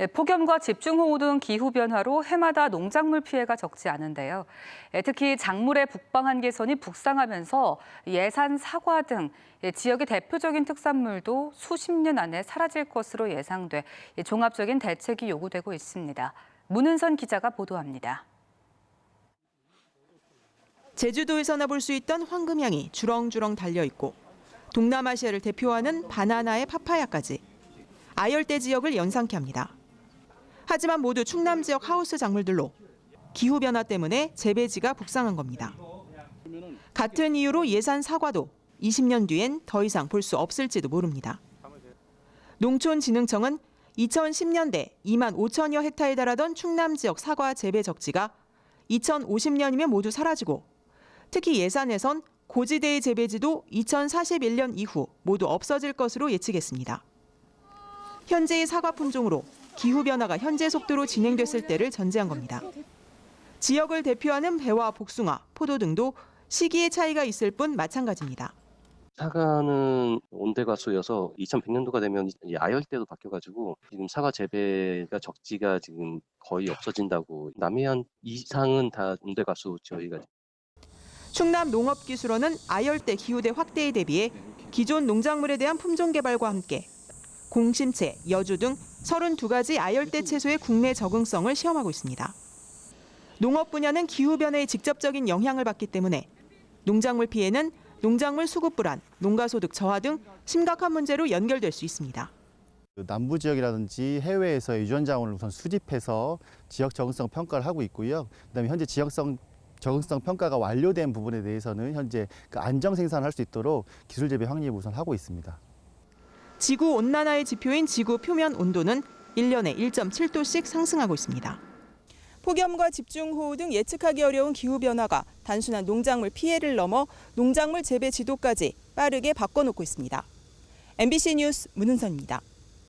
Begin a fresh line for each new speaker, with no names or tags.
예, 폭염과 집중호우 등 기후변화로 해마다 농작물 피해가 적지 않은데요. 예, 특히 작물의 북방 한계선이 북상하면서 예산 사과 등 예, 지역의 대표적인 특산물도 수십 년 안에 사라질 것으로 예상돼 예, 종합적인 대책이 요구되고 있습니다. 문은선 기자가 보도합니다.
제주도에서나 볼 수 있던 황금향이 주렁주렁 달려 있고 동남아시아를 대표하는 바나나의 파파야까지 아열대 지역을 연상케 합니다. 하지만 모두 충남 지역 하우스 작물들로 기후 변화 때문에 재배지가 북상한 겁니다. 같은 이유로 예산 사과도 20년 뒤엔 더 이상 볼 수 없을지도 모릅니다. 농촌진흥청은 2010년대 2만 5천여 헥타에 달하던 충남 지역 사과 재배 적지가 2050년이면 모두 사라지고 특히 예산에선 고지대의 재배지도 2041년 이후 모두 없어질 것으로 예측했습니다. 현재의 사과 품종으로 기후 변화가 현재 속도로 진행됐을 때를 전제한 겁니다. 지역을 대표하는 배와 복숭아, 포도 등도 시기의 차이가 있을 뿐 마찬가지입니다.
사과는 온대가 수여서 2100년도가 되면 이 아열대로 바뀌어가지고 지금 사과 재배가 적지가 지금 거의 없어진다고 남해안 이상은 다 온대가 수 저희가
충남 농업기술원은 아열대 기후대 확대에 대비해 기존 농작물에 대한 품종 개발과 함께 공심채, 여주 등 32가지 아열대 채소의 국내 적응성을 시험하고 있습니다. 농업 분야는 기후 변화에 직접적인 영향을 받기 때문에 농작물 피해는 농작물 수급 불안, 농가 소득 저하 등 심각한 문제로 연결될 수 있습니다.
그 남부 지역이라든지 해외에서 유전 자원을 우선 수집해서 지역 적응성 평가를 하고 있고요. 그다음에 현재 지역성 적응성 평가가 완료된 부분에 대해서는 현재 그 안정 생산을 할수 있도록 기술 재배 확립 우선 하고 있습니다.
지구 온난화의 지표인 지구 표면 온도는 1년에 1.7도씩 상승하고 있습니다. 폭염과 집중호우 등 예측하기 어려운 기후 변화가 단순한 농작물 피해를 넘어 농작물 재배 지도까지 빠르게 바꿔놓고 있습니다. MBC 뉴스 문은선입니다.